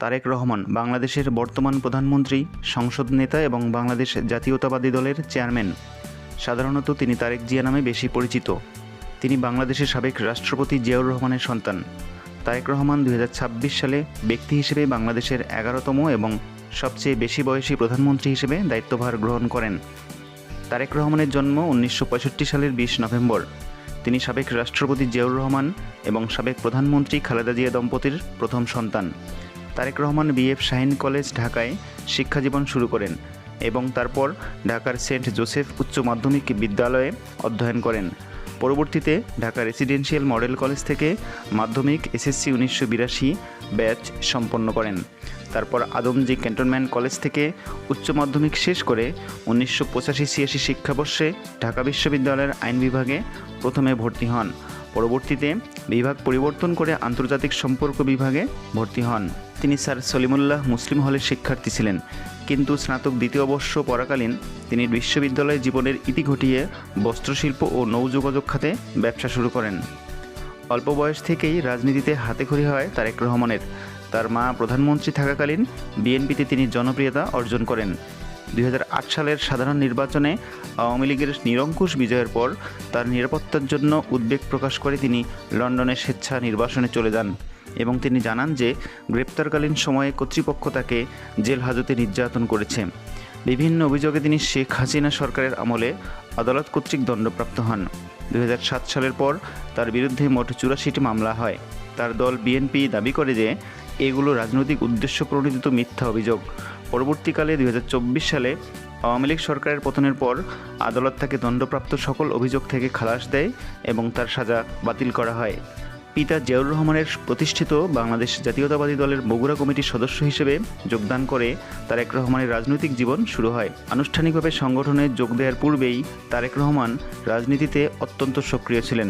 তারেক রহমান বাংলাদেশের বর্তমান প্রধানমন্ত্রী, সংসদ নেতা এবং বাংলাদেশ জাতীয়তাবাদী দলের চেয়ারম্যান। সাধারণত তিনি তারেক জিয়া নামে বেশি পরিচিত। তিনি বাংলাদেশের সাবেক রাষ্ট্রপতি জিয়াউর রহমানের সন্তান। তারেক রহমান দুই হাজার ছাব্বিশ সালে ব্যক্তি হিসেবে বাংলাদেশের এগারোতম এবং সবচেয়ে বেশি বয়সী প্রধানমন্ত্রী হিসেবে দায়িত্বভার গ্রহণ করেন। তারেক রহমানের জন্ম উনিশশো পঁয়ষট্টি সালের বিশ নভেম্বর। তিনি সাবেক রাষ্ট্রপতি জিয়াউর রহমান এবং সাবেক প্রধানমন্ত্রী খালেদা জিয়া দম্পতির প্রথম সন্তান। তারেক রহমান বিএফ শাহিন কলেজ, ঢাকায় শিক্ষাজীবন শুরু করেন এবং তারপর ঢাকার সেন্ট জোসেফ উচ্চ মাধ্যমিক বিদ্যালয়ে অধ্যয়ন করেন। পরবর্তীতে ঢাকা রেসিডেন্সিয়াল মডেল কলেজ থেকে মাধ্যমিক এসএসসি উনিশশো বিরাশি ব্যাচ সম্পন্ন করেন। তারপর আদমজি ক্যান্টনমেন্ট কলেজ থেকে উচ্চ মাধ্যমিক শেষ করে উনিশশো পঁচাশি ছিয়াশি শিক্ষাবর্ষে ঢাকা বিশ্ববিদ্যালয়ের আইন বিভাগে প্রথমে ভর্তি হন। পরবর্তীতে বিভাগ পরিবর্তন করে আন্তর্জাতিক সম্পর্ক বিভাগে ভর্তি হন। তিনি স্যার সলিমুল্লাহ মুসলিম হলের শিক্ষার্থী ছিলেন। কিন্তু স্নাতক দ্বিতীয় বর্ষ পড়াকালীন তিনি বিশ্ববিদ্যালয় জীবনের ইতি ঘটিয়ে বস্ত্রশিল্প ও নৌযোগাযোগ খাতে ব্যবসা শুরু করেন। অল্প বয়স থেকেই রাজনীতিতে হাতেখড়ি হয় তারেক রহমানের। তার মা প্রধানমন্ত্রী থাকাকালীন বিএনপিতে তিনি জনপ্রিয়তা অর্জন করেন। দুই হাজার আট সালের সাধারণ নির্বাচনে আওয়ামী লীগের নিরঙ্কুশ বিজয়ের পর তার নিরাপত্তার জন্য উদ্বেগ প্রকাশ করে তিনি লন্ডনে স্বেচ্ছা নির্বাসনে চলে যান। এবং তিনি জানান যে গ্রেপ্তারকালীন সময়ে কর্তৃপক্ষ তাকে জেল হাজতে নির্যাতন করেছে। বিভিন্ন অভিযোগে তিনি শেখ হাসিনা সরকারের আমলে আদালত কর্তৃক দণ্ডপ্রাপ্ত হন। দুই হাজার সাত সালের পর তার বিরুদ্ধে মোট চুরাশিটি মামলা হয়। তার দল বিএনপি দাবি করে যে এগুলো রাজনৈতিক উদ্দেশ্য প্রণোদিত মিথ্যা অভিযোগ। পরবর্তীকালে দুই হাজার চব্বিশ সালে আওয়ামী লীগ সরকারের পতনের পর আদালত তাকে দণ্ডপ্রাপ্ত সকল অভিযোগ থেকে খালাস দেয় এবং তার সাজা বাতিল করা হয়। পিতা জিয়াউর রহমানের প্রতিষ্ঠিত বাংলাদেশ জাতীয়তাবাদী দলের বগুড়া কমিটির সদস্য হিসেবে যোগদান করে তারেক রহমানের রাজনৈতিক জীবন শুরু হয়। আনুষ্ঠানিকভাবে সংগঠনে যোগ দেওয়ার পূর্বেই তারেক রহমান রাজনীতিতে অত্যন্ত সক্রিয় ছিলেন।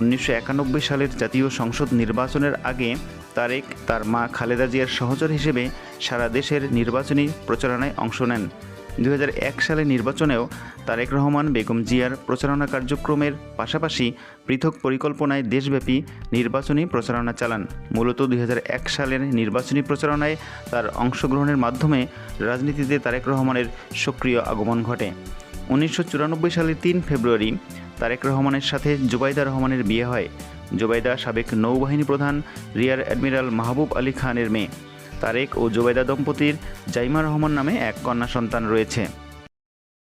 উনিশশো একানব্বই সালের জাতীয় সংসদ নির্বাচনের আগে তারেক তার মা খালেদা জিয়ার সহচর হিসেবে সারা দেশের নির্বাচনী প্রচারণায় অংশ নেন। এক সালের নির্বাচনেও তারেক রহমান, বেগম জিয়ার প্রচারণা কার্যক্রমের পাশাপাশি পৃথক পরিকল্পনায় দেশব্যাপী নির্বাচনী প্রচারণা চালান। মূলত দুই হাজার এক সালের নির্বাচনী প্রচারণায় তার অংশগ্রহণের মাধ্যমে রাজনীতিতে তারেক রহমানের সক্রিয় আগমন ঘটে। উনিশশো সালের তিন ফেব্রুয়ারি তারেক রহমানের সাথে জুবাইদা রহমানের বিয়ে হয়। জুবাইদা সাবেক নৌবাহিনী প্রধান, রিয়ার অ্যাডমিরাল মাহবুব আলী খানের মেয়ে। তারেক ও জোবেদা দম্পতির জাইমা রহমান নামে এক কন্যা সন্তান রয়েছে।